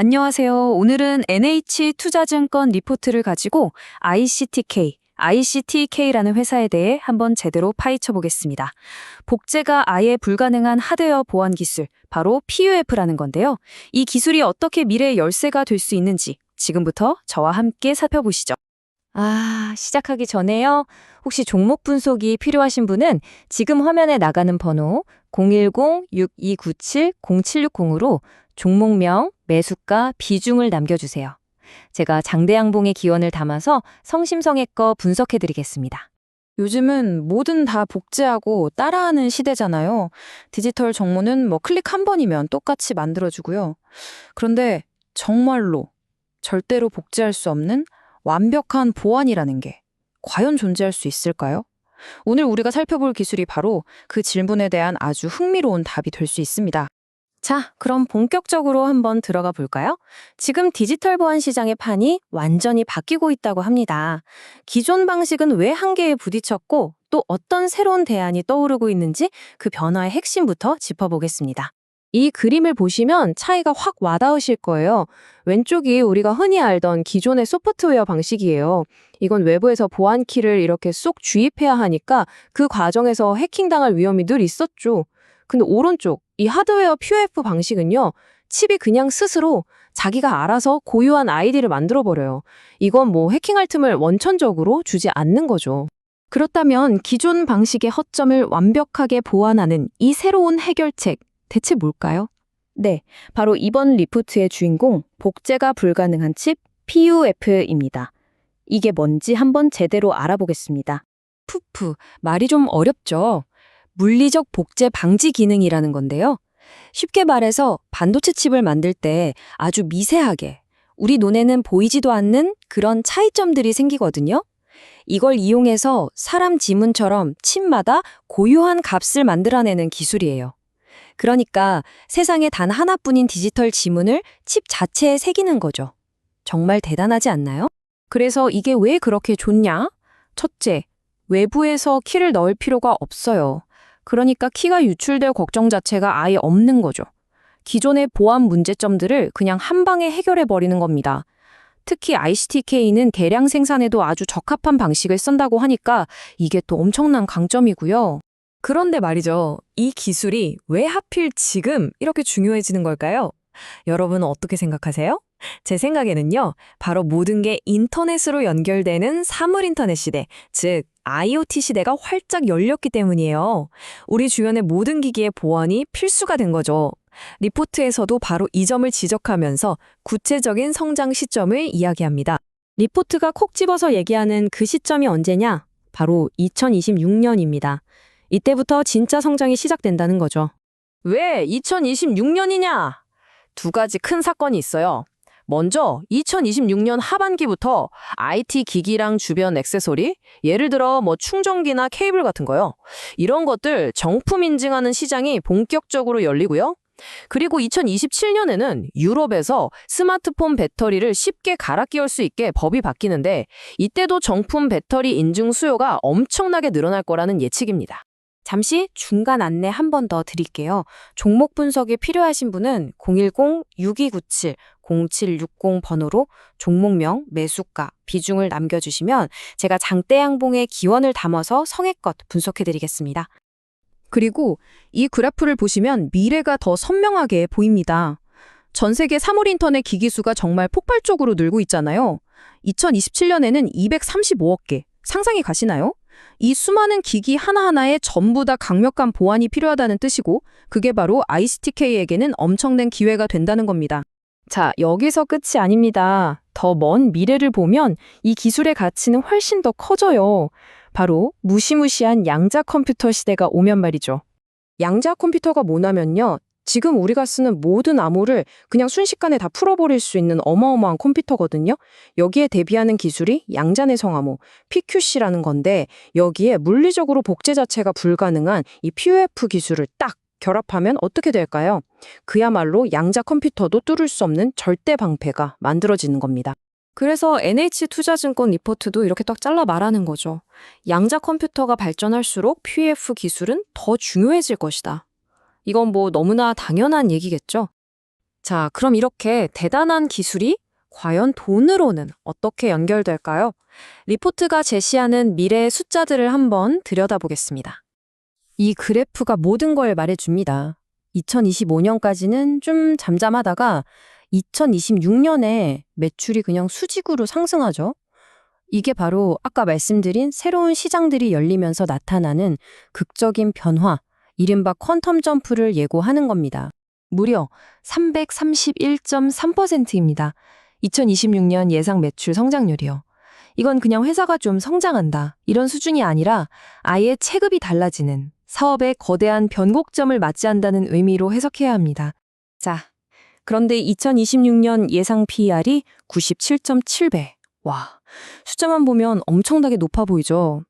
안녕하세요. 오늘은 NH투자증권 리포트를 가지고 ICTK, ICTK라는 회사에 대해 한번 제대로 파헤쳐 보겠습니다. 복제가 아예 불가능한 하드웨어 보안 기술, 바로 PUF라는 건데요. 이 기술이 어떻게 미래의 열쇠가 될 수 있는지 지금부터 저와 함께 살펴보시죠. 아, 시작하기 전에요. 혹시 종목 분석이 필요하신 분은 지금 화면에 나가는 번호 010-6297-0760으로 종목명, 매수가, 비중을 남겨주세요. 제가 장대양봉의 기원을 담아서 성심성의껏 분석해드리겠습니다. 요즘은 뭐든 다 복제하고 따라하는 시대잖아요. 디지털 정모는 뭐 클릭 한 번이면 똑같이 만들어주고요. 그런데 정말로 절대로 복제할 수 없는 완벽한 보안이라는 게 과연 존재할 수 있을까요? 오늘 우리가 살펴볼 기술이 바로 그 질문에 대한 아주 흥미로운 답이 될 수 있습니다. 자, 그럼 본격적으로 한번 들어가 볼까요? 지금 디지털 보안 시장의 판이 완전히 바뀌고 있다고 합니다. 기존 방식은 왜 한계에 부딪혔고 또 어떤 새로운 대안이 떠오르고 있는지 그 변화의 핵심부터 짚어보겠습니다. 이 그림을 보시면 차이가 확 와닿으실 거예요. 왼쪽이 우리가 흔히 알던 기존의 소프트웨어 방식이에요. 이건 외부에서 보안 키를 이렇게 쏙 주입해야 하니까 그 과정에서 해킹당할 위험이 늘 있었죠. 근데 오른쪽 이 하드웨어 PUF 방식은요. 칩이 그냥 스스로 자기가 알아서 고유한 아이디를 만들어 버려요. 이건 뭐 해킹할 틈을 원천적으로 주지 않는 거죠. 그렇다면 기존 방식의 허점을 완벽하게 보완하는 이 새로운 해결책 대체 뭘까요? 네, 바로 이번 리포트의 주인공 복제가 불가능한 칩 PUF입니다. 이게 뭔지 한번 제대로 알아보겠습니다. 푸프, 말이 좀 어렵죠? 물리적 복제 방지 기능이라는 건데요. 쉽게 말해서 반도체 칩을 만들 때 아주 미세하게 우리 눈에는 보이지도 않는 그런 차이점들이 생기거든요. 이걸 이용해서 사람 지문처럼 칩마다 고유한 값을 만들어내는 기술이에요. 그러니까 세상에 단 하나뿐인 디지털 지문을 칩 자체에 새기는 거죠. 정말 대단하지 않나요? 그래서 이게 왜 그렇게 좋냐? 첫째, 외부에서 키를 넣을 필요가 없어요. 그러니까 키가 유출될 걱정 자체가 아예 없는 거죠. 기존의 보안 문제점들을 그냥 한 방에 해결해 버리는 겁니다. 특히 ICTK는 대량 생산에도 아주 적합한 방식을 쓴다고 하니까 이게 또 엄청난 강점이고요. 그런데 말이죠. 이 기술이 왜 하필 지금 이렇게 중요해지는 걸까요? 여러분은 어떻게 생각하세요? 제 생각에는요, 바로 모든 게 인터넷으로 연결되는 사물 인터넷 시대, 즉, IoT 시대가 활짝 열렸기 때문이에요. 우리 주변의 모든 기기의 보안이 필수가 된 거죠. 리포트에서도 바로 이 점을 지적하면서 구체적인 성장 시점을 이야기합니다. 리포트가 콕 집어서 얘기하는 그 시점이 언제냐? 바로 2026년입니다. 이때부터 진짜 성장이 시작된다는 거죠. 왜 2026년이냐? 두 가지 큰 사건이 있어요. 먼저 2026년 하반기부터 IT 기기랑 주변 액세서리, 예를 들어 뭐 충전기나 케이블 같은 거요. 이런 것들 정품 인증하는 시장이 본격적으로 열리고요. 그리고 2027년에는 유럽에서 스마트폰 배터리를 쉽게 갈아 끼울 수 있게 법이 바뀌는데 이때도 정품 배터리 인증 수요가 엄청나게 늘어날 거라는 예측입니다. 잠시 중간 안내 한 번 더 드릴게요. 종목 분석이 필요하신 분은 010-6297-0760 번호로 종목명, 매수가, 비중을 남겨주시면 제가 장대양봉의 기원을 담아서 성의껏 분석해드리겠습니다. 그리고 이 그래프를 보시면 미래가 더 선명하게 보입니다. 전 세계 사물 인터넷 기기 수가 정말 폭발적으로 늘고 있잖아요. 2027년에는 235억 개. 상상이 가시나요? 이 수많은 기기 하나하나에 전부 다 강력한 보안이 필요하다는 뜻이고 그게 바로 ICTK에게는 엄청난 기회가 된다는 겁니다. 자, 여기서 끝이 아닙니다. 더 먼 미래를 보면 이 기술의 가치는 훨씬 더 커져요. 바로 무시무시한 양자 컴퓨터 시대가 오면 말이죠. 양자 컴퓨터가 뭐냐면요. 지금 우리가 쓰는 모든 암호를 그냥 순식간에 다 풀어버릴 수 있는 어마어마한 컴퓨터거든요. 여기에 대비하는 기술이 양자내성 암호, PQC라는 건데 여기에 물리적으로 복제 자체가 불가능한 이 PUF 기술을 딱 결합하면 어떻게 될까요? 그야말로 양자 컴퓨터도 뚫을 수 없는 절대 방패가 만들어지는 겁니다. 그래서 NH투자증권 리포트도 이렇게 딱 잘라 말하는 거죠. 양자 컴퓨터가 발전할수록 PUF 기술은 더 중요해질 것이다. 이건 뭐 너무나 당연한 얘기겠죠? 자, 그럼 이렇게 대단한 기술이 과연 돈으로는 어떻게 연결될까요? 리포트가 제시하는 미래의 숫자들을 한번 들여다보겠습니다. 이 그래프가 모든 걸 말해줍니다. 2025년까지는 좀 잠잠하다가 2026년에 매출이 그냥 수직으로 상승하죠. 이게 바로 아까 말씀드린 새로운 시장들이 열리면서 나타나는 극적인 변화, 이른바 퀀텀 점프를 예고하는 겁니다. 무려 331.3%입니다. 2026년 예상 매출 성장률이요. 이건 그냥 회사가 좀 성장한다. 이런 수준이 아니라 아예 체급이 달라지는 사업의 거대한 변곡점을 맞이한다는 의미로 해석해야 합니다. 자, 그런데 2026년 예상 PER이 97.7배. 와, 숫자만 보면 엄청나게 높아 보이죠?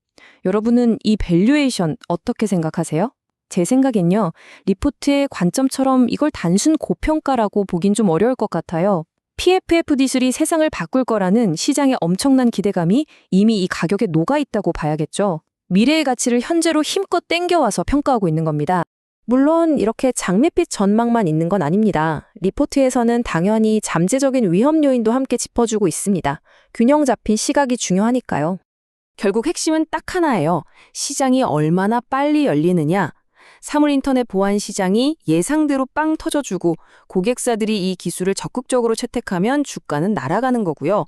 여러분은 이 밸류에이션 어떻게 생각하세요? 제 생각엔요, 리포트의 관점처럼 이걸 단순 고평가라고 보긴 좀 어려울 것 같아요. PFF 기술이 세상을 바꿀 거라는 시장의 엄청난 기대감이 이미 이 가격에 녹아 있다고 봐야겠죠. 미래의 가치를 현재로 힘껏 땡겨와서 평가하고 있는 겁니다. 물론 이렇게 장밋빛 전망만 있는 건 아닙니다. 리포트에서는 당연히 잠재적인 위험 요인도 함께 짚어주고 있습니다. 균형 잡힌 시각이 중요하니까요. 결국 핵심은 딱 하나예요. 시장이 얼마나 빨리 열리느냐. 사물인터넷 보안 시장이 예상대로 빵 터져주고 고객사들이 이 기술을 적극적으로 채택하면 주가는 날아가는 거고요.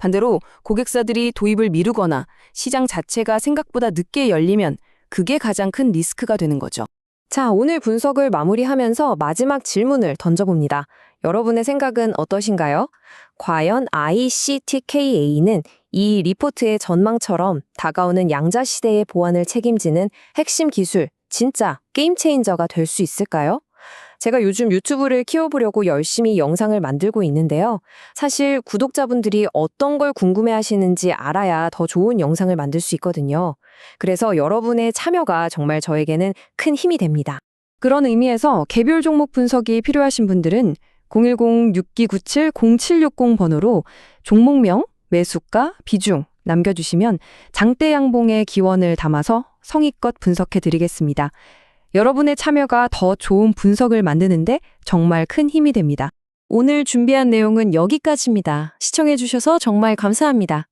반대로 고객사들이 도입을 미루거나 시장 자체가 생각보다 늦게 열리면 그게 가장 큰 리스크가 되는 거죠. 자, 오늘 분석을 마무리하면서 마지막 질문을 던져봅니다. 여러분의 생각은 어떠신가요? 과연 ICTKA는 이 리포트의 전망처럼 다가오는 양자 시대의 보안을 책임지는 핵심 기술, 진짜 게임 체인저가 될 수 있을까요? 제가 요즘 유튜브를 키워보려고 열심히 영상을 만들고 있는데요. 사실 구독자분들이 어떤 걸 궁금해 하시는지 알아야 더 좋은 영상을 만들 수 있거든요. 그래서 여러분의 참여가 정말 저에게는 큰 힘이 됩니다. 그런 의미에서 개별 종목 분석이 필요하신 분들은 010-6297-0760 번호로 종목명, 매수가, 비중 남겨주시면 장대 양봉의 기원을 담아서 성의껏 분석해 드리겠습니다. 여러분의 참여가 더 좋은 분석을 만드는데 정말 큰 힘이 됩니다. 오늘 준비한 내용은 여기까지입니다. 시청해주셔서 정말 감사합니다.